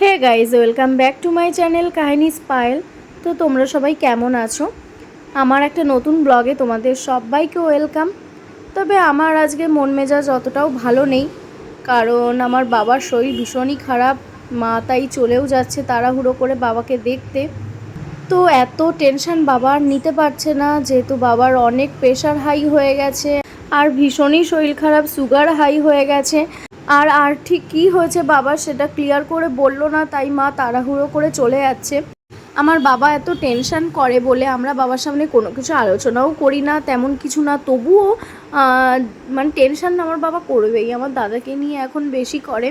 Hey guys, welcome back to my channel কাহিনী স্পাইল। তো তোমরা সবাই কেমন আছো? আমার একটা নতুন ব্লগে তোমাদের সবাইকে ওয়েলকাম। তবে আমার আজকে মন মেজাজ অতটাও ভালো নেই, কারণ আমার বাবার শরীর ভীষণই খারাপ, মা তাই চলেও যাচ্ছে তাড়াহুড়ো করে বাবাকে দেখতে। তো এত টেনশন বাবা আর নিতে পারছে না, যেহেতু বাবার অনেক প্রেশার হাই হয়ে গেছে, আর ভীষণই শরীর খারাপ সুগার হাই হয়ে গেছে। আর আর ঠিক কী হয়েছে বাবা সেটা ক্লিয়ার করে বলল না, তাই মা তাড়াহুড়ো করে চলে যাচ্ছে। আমার বাবা এত টেনশন করে বলে আমরা বাবার সামনে কোনো কিছু আলোচনাও করি না, তেমন কিছু না। তবুও মানে টেনশন আমার বাবা করবেই, আমার দাদাকে নিয়ে এখন বেশি করে।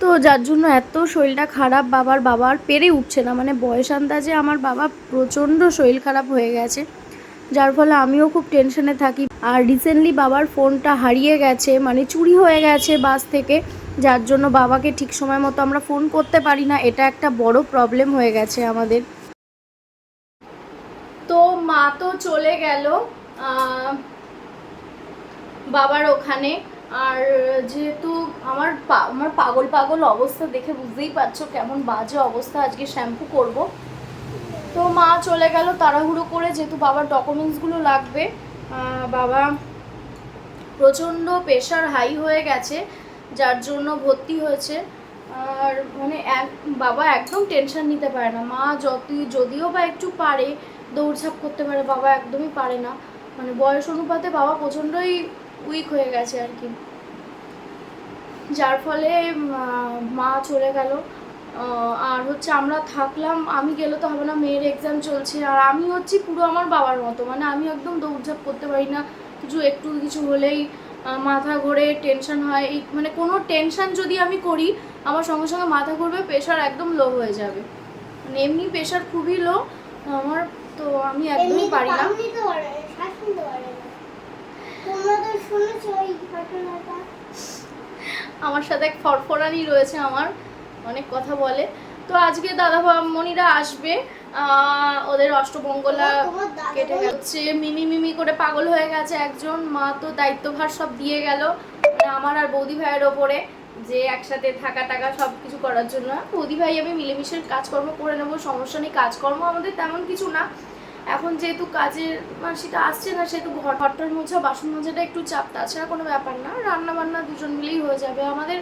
তো যার জন্য এত শরীরটা খারাপ, বাবার বাবা আর পেরে উঠছে না। মানে বয়স আন্দাজে আমার বাবা প্রচণ্ড শরীর খারাপ হয়ে গেছে। যার ফলে আমিও খুব টেনশনে থাকি। আর রিসেন্টলি বাবার ফোনটা হারিয়ে গেছে মানে চুরি হয়ে গেছে বাস থেকে। যার জন্য বাবাকে ঠিক সময় মতো আমরা ফোন করতে পারি না, এটা একটা বড় প্রবলেম হয়ে গেছে আমাদের। তো মা তো চলে গেল বাবার ওখানে। আর যেহেতু আমার আমার পাগল পাগল অবস্থা দেখে বুঝতেই পারছ কেমন বাজে অবস্থা আজকে শ্যাম্পু করব। তো মা চলে গেল তাড়াহুড়ো করে, যেহেতু বাবার ডকুমেন্টসগুলো লাগবে বাবা, প্রচণ্ড প্রেশার হাই হয়ে গেছে, যার জন্য ভর্তি হয়েছে। আর মানে এক, বাবা একদম টেনশন নিতে পারে না। মা যত যদিও বা একটু পারে, দৌড়ঝাঁপ করতে পারে, বাবা একদমই পারে না। মানে বয়স অনুপাতে বাবা প্রচণ্ডই উইক হয়ে গেছে আর কি। যার ফলে মা চলে গেল। আর হচ্ছে আমরা থাকলাম আমি গেলে তো হবে না মেয়ের এক্সাম চলছে আর আমি হচ্ছি পুরো আমার বাবার মতো মানে আমি একদম দৌড়ঝাঁপ করতে পারি না কিছু একটু কিছু হলেই মাথা ঘোরে টেনশন হয় এই মানে কোনো টেনশন যদি আমি করি আমার সঙ্গে সঙ্গে মাথা ঘুরবে প্রেশার একদম লো হয়ে যাবে। মানে এমনি প্রেশার খুবই লো আমার তো আমি একদমই পারি না। আমার সাথে এক ফরফরানি রয়েছে আমার অনেক কথা বলে। তো আজকে দাদা মনিরা আসবে ওদের অষ্টমঙ্গলা কেটে গেছে মিমি মিমি করে পাগল হয়ে গেছে একজন। মা তো দায়িত্বভার সব দিয়ে গেল। মানে আমার আর বৌদি ভাইয়ের ওপরে যে একসাথে থাকা টাকা সব কিছু করার জন্য। বৌদি ভাই আমি মিলেমিশে কাজকর্ম করে নেব সমস্যা নেই কাজকর্ম আমাদের তেমন কিছু না। এখন যেহেতু কাজের মাসিটা আসছে না সেহেতু ঘর ঘরটার মোছা বাসন মোছাটা একটু চাপ তাছাড়া কোনো ব্যাপার না। রান্না বান্না দুজন মিলেই হয়ে যাবে। আমাদের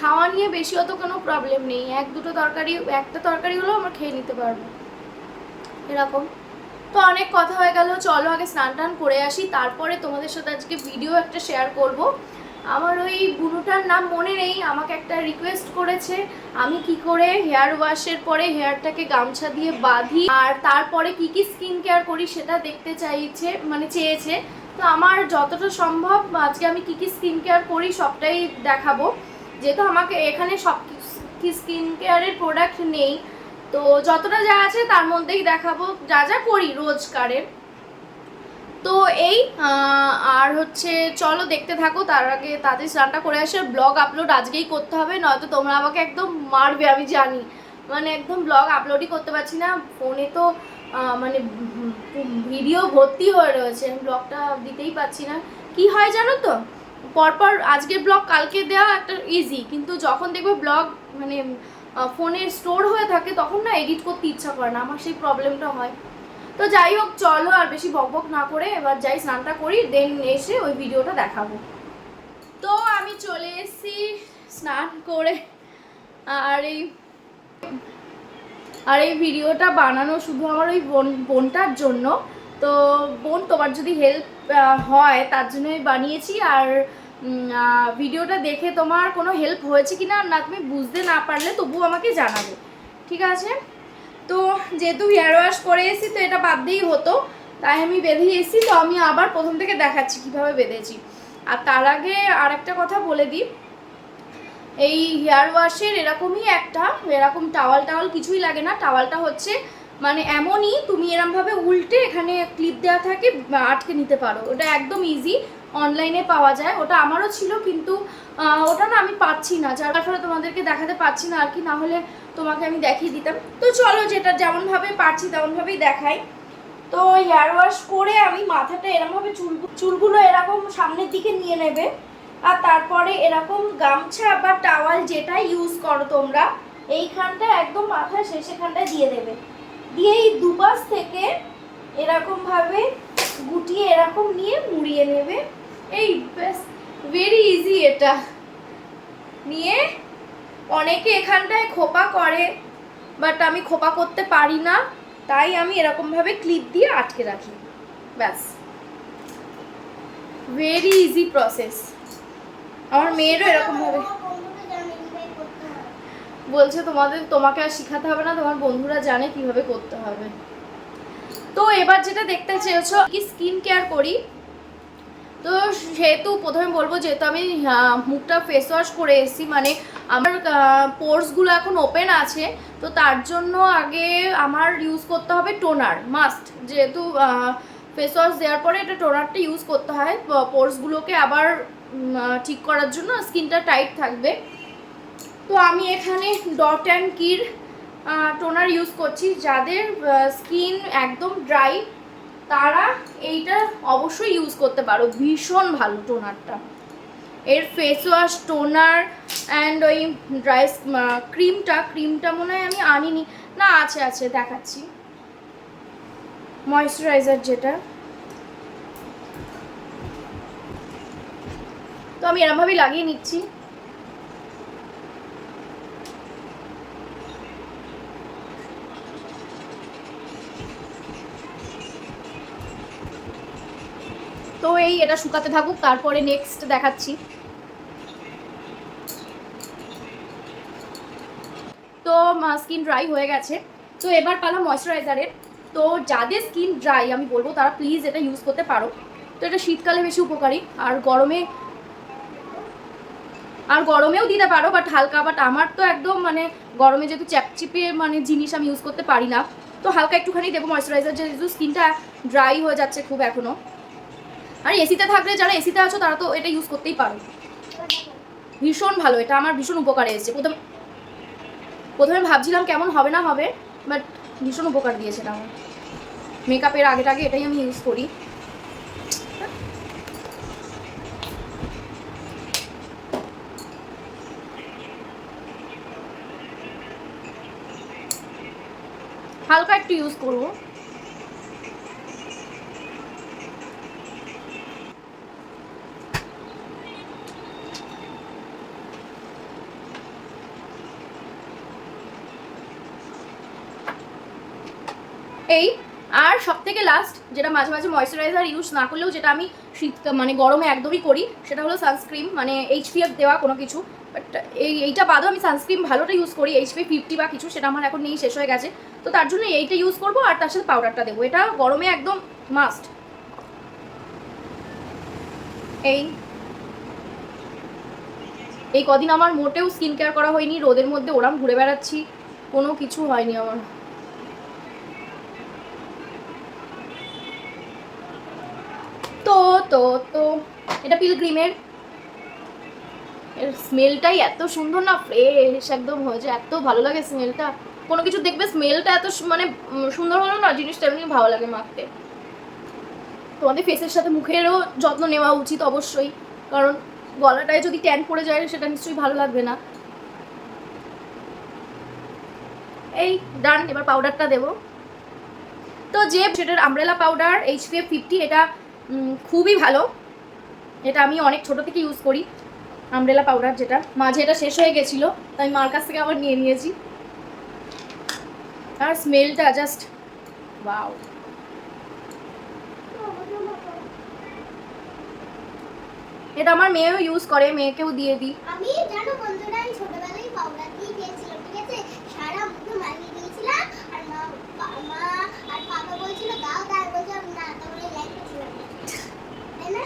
খাওয়া নিয়ে বেশি অত কোনো প্রবলেম নেই। এক দুটো তরকারি, একটা তরকারি হলেও আমরা খেয়ে নিতে পারব। এরকম। তো অনেক কথা হয়ে গেল। চলো আগে স্নান টান করে আসি। তারপরে তোমাদের সাথে আজকে ভিডিও একটা শেয়ার করব। আমার ওই বুনুটার নাম মনে নেই। আমাকে একটা রিকোয়েস্ট করেছে। আমি কি করে হেয়ার ওয়াশের পরে হেয়ারটাকে গামছা দিয়ে বাঁধি আর তারপরে কি কি স্কিন কেয়ার করি সেটা দেখতে চাইছে মানে চেয়েছে। তো আমার যতটা সম্ভব আজকে আমি কি কি স্কিন কেয়ার করি সবটাই দেখাবো। যেহেতু আমাকে এখানে সব স্কিন কেয়ারের প্রোডাক্ট নেই, তো যতটা যা আছে তার মধ্যেই দেখাবো, যা যা করি রোজকারের তো এই আর হচ্ছে চলো দেখতে থাকো, তার আগে তাদের স্নানটা করে আসে ব্লগ আপলোড আজকেই করতে হবে, নয়তো তোমরা আমাকে একদম মারবে, আমি জানি। মানে একদম ব্লগ আপলোডই করতে পারছি না, ফোনে তো মানে ভিডিও ভর্তি হয়ে রয়েছে ব্লগটা দিতেই পারছি না। কি হয় জানো তো? পরপর আজকের ব্লগ, কালকে দেওয়া একটা ইজি কিন্তু যখন দেখবে ব্লগ মানে ফোনে স্টোর হয়ে থাকে, তখন না এডিট করতে ইচ্ছা করে না, আমার সেই প্রবলেমটা হয়। তো যাই হোক, চলো আর বেশি বকবক না করে এবার যাই স্নানটা করি দেন এসে ওই ভিডিওটা দেখাবো। তো আমি চলে এসেছি স্নান করে, আর এই আর এই ভিডিওটা বানানো শুধু আমার ওই বোন, বোনটার জন্য। তো বোন, তোমার যদি হেল্প হয়, তার জন্যই বানিয়েছি আর ভিডিওটা দেখে তোমার কোনো হেল্প হয়েছে কি না না তুমি বুঝতে না পারলে তবু আমাকে জানাবে, ঠিক আছে? তো যেহেতু হেয়ার ওয়াশ করে এসেছি, তো এটা বাদ বাদতেই হতো, তাই আমি বেঁধে এসেছি, তো আমি আবার প্রথম থেকে দেখাচ্ছি কীভাবে বেঁধেছি। আর তার আগে আর একটা কথা বলে দিই, এই হেয়ার ওয়াশের এরকমই একটা, এরকম টাওয়াল টাওয়াল কিছুই লাগে না টাওয়ালটা হচ্ছে মানে এমনই তুমি এরমভাবে উল্টে এখানে ক্লিপ দেওয়া থাকে আটকে নিতে পারো। ওটা একদম ইজি অনলাইনে পাওয়া যায়। ওটা আমারও ছিল, কিন্তু ওটা না আমি পাচ্ছি না। যার ফলে তোমাদেরকে দেখাতে পারছি না, আর কি, না হলে তোমাকে আমি দেখিয়ে দিতাম। তো চলো, যেটা যেমনভাবে পারছি তেমনভাবেই দেখাই। তো হেয়ার ওয়াশ করে আমি মাথাটা এরমভাবে চুল, চুলগুলো এরকম সামনের দিকে নিয়ে নেবে, আর তারপরে এরকম গামছা বা টাওয়াল যেটা ইউজ করো তোমরা এইখানটা একদম মাথার শেষেখানটায় দিয়ে দেবে। দিয়ে এই দুপাশ থেকে এরকম ভাবে গুটিয়ে এরকম নিয়ে মুড়িয়ে নেবে। এই ব্যাস ভেরি ইজি এটা। নিয়ে অনেকে এখানটায় খোপা করে বাট আমি খোপা করতে পারি না, তাই আমি এরকমভাবে ক্লিপ দিয়ে আটকে রাখি। ব্যাস। ভেরি ইজি প্রসেস আমার মেয়েরও এরকমভাবে আমার বন্ধুরা জানে কীভাবে করতে হয় বলছে তোমাদের, তোমাকে আর শেখাতে হবে না, তোমার বন্ধুরা জানে কীভাবে করতে হবে। তো এবার যেটা দেখতে চেয়েছো, কি স্কিন কেয়ার করি? তো সেহেতু প্রথমে বলব, যেহেতু আমি মুখটা ফেস ওয়াশ করে এসেছি মানে আমার পোর্সগুলো এখন ওপেন আছে, তো তার জন্য আগে আমার ইউজ করতে হবে টোনার মাস্ট যেহেতু ফেস ওয়াশ দেওয়ার পরে এটা টোনারটা ইউজ করতে হয় পোর্সগুলোকে আবার ঠিক করার জন্য স্কিনটা টাইট থাকবে। তো আমি এখানে Dot and Key toner use করছি, যাদের স্কিন একদম ড্রাই, তারা এইটা অবশ্যই ইউজ করতে পারো। ভীষণ ভালো টোনারটা। এর ফেস ওয়াশ টোনার অ্যান্ড ওই ড্রাই ক্রিমটা ক্রিমটা মনে হয় আমি আনিনি। না, আছে আছে, দেখাচ্ছি। ময়শ্চারাইজার যেটা। তো আমি এরমভাবেই লাগিয়ে নিচ্ছি। তো এই এটা শুকাতে থাকুক, তারপরে নেক্সট দেখাচ্ছি। তো স্কিন ড্রাই হয়ে গেছে। তো এবার পালা ময়শ্চারাইজারের তো যাদের স্কিন ড্রাই আমি বলব তারা প্লিজ এটা ইউজ করতে পারো। তো এটা শীতকালে বেশি উপকারী। আর গরমে, আর গরমেও দিতে পারো বাট হালকা বাট আমার তো একদম মানে গরমে যেহেতু চ্যাপচিপে মানে জিনিস আমি ইউজ করতে পারি না। তো হালকা একটুখানি দেবো ময়শ্চারাইজার যেহেতু স্কিনটা ড্রাই হয়ে যাচ্ছে খুব এখনও আর এসিতে থাকলে যারা এসিতে আছো তারা তো এটা ইউজ করতেই পারো। ভীষণ ভালো, এটা আমার ভীষণ উপকারে এসেছে। প্রথমে প্রথমে ভাবছিলাম কেমন হবে না হবে বাট ভীষণ উপকার দিয়েছে এটা আমার। মেকআপের আগের আগে এটাই আমি ইউজ করি। হালকা একটু ইউজ করব এই আর সব থেকে লাস্ট যেটা মাঝে মাঝে ময়শ্চারাইজার ইউজ না করলেও যেটা আমি শীত মানে গরমে একদমই করি, সেটা হলো সানস্ক্রিন মানে এইচপিএফ দেওয়া কোনো কিছু। বাট এই, এইটা বাদও আমি সানস্ক্রিন ভালোটা ইউজ করি এইচপি ফিফটি বা কিছু, সেটা আমার এখন নেই, শেষ হয়ে গেছে। তো তার জন্য এইটা ইউজ করব, আর তার সাথে পাউডারটা দেবো। এটা গরমে একদম মাস্ট এই। এই কদিন আমার মোটেও স্কিন কেয়ার করা হয়নি, রোদের মধ্যে ওরাম ঘুরে বেড়াচ্ছি, কোনো কিছু হয়নি আমার। তো তো এটা পিলগ্রিমের। এর স্মেলটাই এত সুন্দর না ফ্রেশ একদম হয়ে যায়, এত ভালো লাগে স্মেলটা কোনো কিছু দেখবে স্মেলটা এত মানে সুন্দর হলো না, জিনিসটা এমনি ভালো লাগে মাখতে। তোমাদের ফেসের সাথে মুখেরও যত্ন নেওয়া উচিত অবশ্যই, কারণ গলাটায় যদি ট্যান পড়ে যায়, সেটা নিশ্চয়ই ভালো লাগবে না। এই ডান এবার পাউডারটা দেবো। তো যে সেটার আমব্রেলা পাউডার এইচপিএফ ফিফটি এটা খুবই ভালো। এটা আমি অনেক ছোট থেকে ইউজ করি আমব্রেলা পাউডার যেটা। মাঝে এটা শেষ হয়ে গেছিল, তাই মার কাছ থেকে আবার নিয়ে নিয়েছি। আর স্মেলটা জাস্ট ওয়াও এটা আমার মেয়েও ইউজ করে, মেয়েকেও দিয়ে দিই। আমি জানো বন্ধুরা, আমি ছোটবেলায় পাউডার দিয়ে দিয়েছিলাম ঠিক আছে সারা মুখে মাখিয়ে দিয়েছিলাম আর মা পা- মা আর পাপা বলছিল দাও দাও বলছিলাম না তারপরে লাইট ছিল তাই না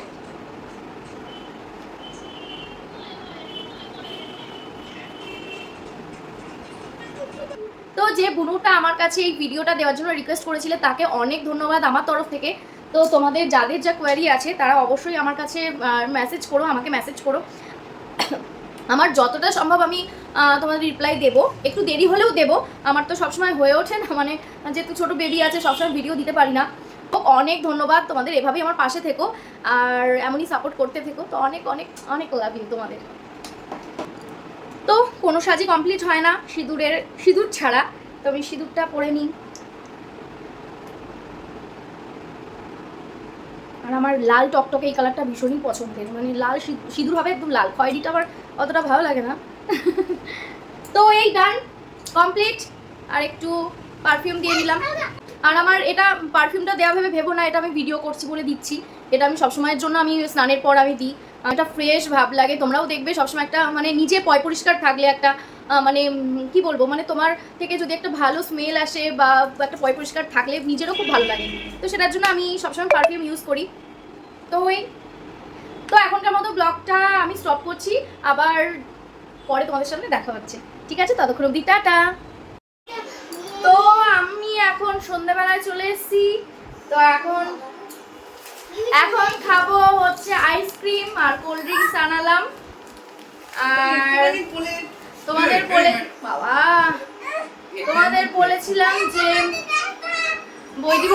তো যে বুনুটা আমার কাছে এই ভিডিওটা দেওয়ার জন্য রিকোয়েস্ট করেছিলে, তাকে অনেক ধন্যবাদ আমার তরফ থেকে। তো তোমাদের যাদের যা কোয়ারি আছে, তারা অবশ্যই আমার কাছে মেসেজ করো, আমাকে মেসেজ করো। আমার যতটা সম্ভব আমি তোমাদের রিপ্লাই দেবো। একটু দেরি হলেও দেবো। আমার তো সবসময় হয়ে ওঠে না মানে যেহেতু ছোটো বেবি আছে, সবসময় ভিডিও দিতে পারি না। তো অনেক ধন্যবাদ তোমাদের এভাবেই আমার পাশে থেকো, আর এমনই সাপোর্ট করতে থেকো। তো অনেক অনেক অনেক লাভ তোমাদের। তো কোনো সাজই কমপ্লিট হয় না, সিঁদুরের, সিঁদুর ছাড়া। তো আমি সিঁদুরটা পরে নিই আর আমার লাল টকটকে এই কালারটা ভীষণই পছন্দের। মানে লাল সিঁদুর হবে একদম লাল। খয়েরিটা আমার অতটা ভালো লাগে না। তো এই ডান কমপ্লিট আর একটু পারফিউম দিয়ে দিলাম। আর আমার এটা পারফিউমটা দেওয়া ভেবে ভেবো না, এটা আমি ভিডিও করছি বলে দিচ্ছি। এটা আমি সবসময়ের জন্য আমি স্নানের পর আমি দিই। একটা ফ্রেশ ভাব লাগে। তোমরাও দেখবে সবসময় একটা মানে নিজে পয় পরিষ্কার থাকলে একটা মানে কি বলব মানে তোমার থেকে যদি একটা ভালো স্মেল আসে বা একটা পয় পরিষ্কার থাকলে নিজেরও খুব ভালো লাগে। তো সেটার জন্য আমি সবসময় পারফিউম ইউজ করি। তো ওই তো এখনকার মতো ব্লগটা আমি স্টপ করছি। আবার পরে তোমাদের সামনে দেখা হচ্ছে। ঠিক আছে? ততক্ষণ অবধি টাটা। তো আমি এখন সন্ধ্যাবেলায় চলে এসেছি। তো এখন এখন খাব হচ্ছে আইসক্রিম আর কোল্ড ড্রিঙ্কস আনালাম। আর তোমাদের বলে বাবা তোমাদের বলেছিলাম যে বৌদি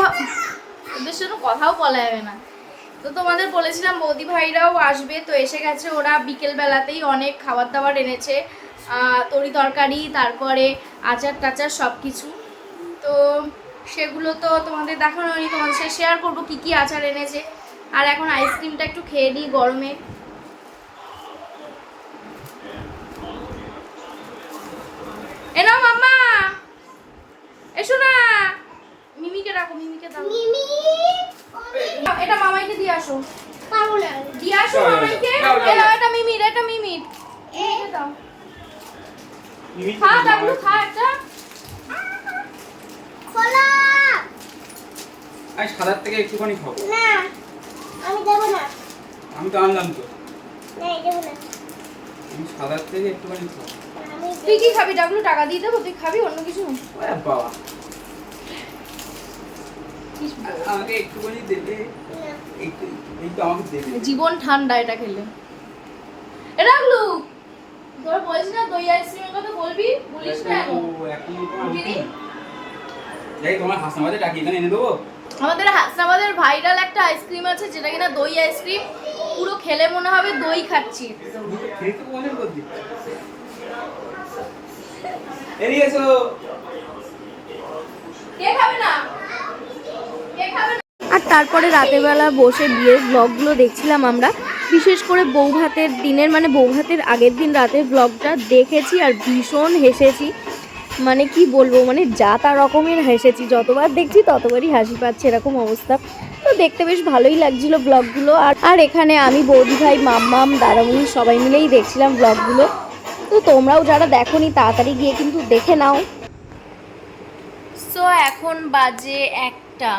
ওদের সাথে কথাও বলা যাবে না। তো তোমাদের বলেছিলাম বৌদি ভাইরাও আসবে তো এসে গেছে ওরা বিকেল বেলাতেই অনেক খাবার দাবার এনেছে তরি তরকারি তারপরে আচার টাচার সব কিছু তো সেগুলো তো তোমাদের দেখানো হয়নি তোমাদের সাথে শেয়ার করব কি কি আচার এনেছে। আর এখন আইসক্রিমটা একটু খেয়ে নিই গরমে। এনাও মাম্মা! এসো না! মিমিকে ডাকো মিমিকে দাও। মিমি এটা মামাইকে দিয়ে আসো। পারব না। দিয়ে আসো মামাইকে। এটা এটা মিমির এটা মিমির। মিমিকে দাও খা ডাবলু খা একটা খোলা আমি সাদার থেকে একটুখানি খাব। না আমি দেবো না। আমি তো আনলাম তো। না এই দেবো না। আমি সাদার থেকে একটুখানি খাব। তুই কি খাবি? ডাবলু টাকা দিয়ে দেবো তুই খাবি অন্য কিছু? ওরে বাবা। আমাকে একটুখানি দেবে? না। একটু আমাকে দেবে। জীবন ঠান্ডা এটা খেলে। এ ডাবলু তোরা বলছিস না দই আইসক্রিমের কথা বলবি? বলিস না এখন? যাই তোমার হাসনাবাদে টাকি এখানে এনে দেবো। আমাদের হাসনাবাদের ভাইরাল একটা আইসক্রিম আছে যেটা কিনা দই আইসক্রিম পুরো খেলে মনে হবে দই খাচ্ছি। একদম। খেয়ে তো করছি এদিকে এসো। কে খাবে না? কে খাবে না? আর তারপরে রাতের বেলা বসে বিয়ের ব্লগগুলো দেখছিলাম আমরা। বিশেষ করে বৌভাতের দিনের মানে বৌভাতের আগের দিন রাতের ব্লগটা দেখেছি আর ভীষণ হেসেছি। মানে কি বলব মানে যা তা রকমের হেসেছি, যতবার দেখছি ততবারই হাসি পাচ্ছে এরকম অবস্থা। তো দেখতে বেশ ভালোই লাগছিল ব্লগগুলো। আর আর এখানে আমি বৌদি ভাই, মাম্মাম, দাদামণি সবাই মিলেই দেখছিলাম ব্লগগুলো। তো তোমরাও যারা দেখো নি তাড়াতাড়ি গিয়ে কিন্তু দেখে নাও। সো এখন বাজে একটা।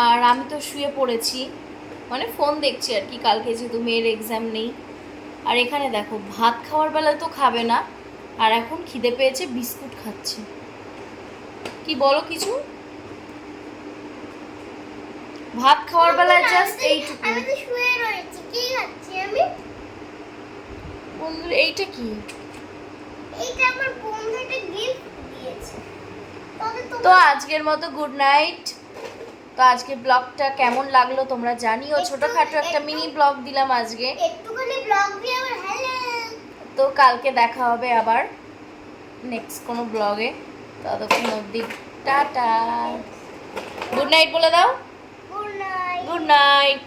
আর আমি তো শুয়ে পড়েছি। মানে ফোন দেখছি আর কি, কালকে যেহেতু মেয়ের এক্সাম নেই। আর এখানে দেখো, ভাত খাওয়ার বেলা তো খাবে না। আর এখন খিদে পেয়েছে বিস্কুট খাচ্ছে। কি বলো কিছু? ভাত খাওয়ার বেলায় জাস্ট এইটুকু আমি তো শুয়ে রয়েছি। কি খাচ্ছি আমি? বন্ধুরা এইটা কি? এইটা আমার বন্ধু একটা গিফট দিয়েছে তো আজকের মতো গুড নাইট তো আজকে ব্লগটা কেমন লাগল তোমরা জানিও। ছোটখাটো একটা মিনি ব্লগ দিলাম আজকে। একটুখানি ব্লগ দিয়ে তো কালকে দেখা হবে আবার নেক্সট কোনো ব্লগে ততক্ষণ অবধি টাটা। গুড নাইট বলে দাও। Good night good night